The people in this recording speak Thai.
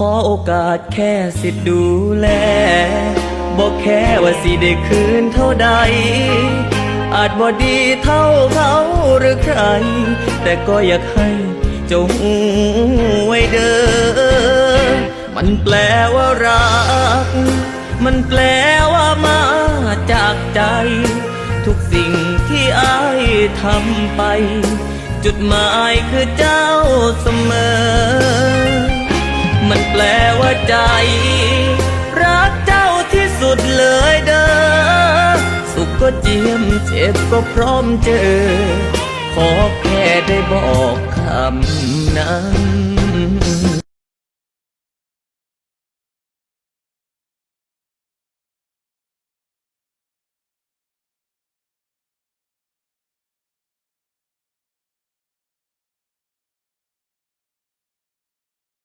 ขอโอกาสแค่สิดูแลบอกแค่ว่าสิได้คืนเท่าใด อาจบ่ดีเท่าเขาหรือใคร แต่ก็อยากให้เจ้าหูไว้เด้อมันแปลว่ารัก มันแปลว่ามาจากใจ ทุกสิ่งที่อายทำไป จุดหมายคือเจ้าเส ใจ รักเจ้าที่สุดเลยเด้อ สุขก็เจียมเจ็บก็พร้อมเจอ ขอแค่ได้บอกคำนั้น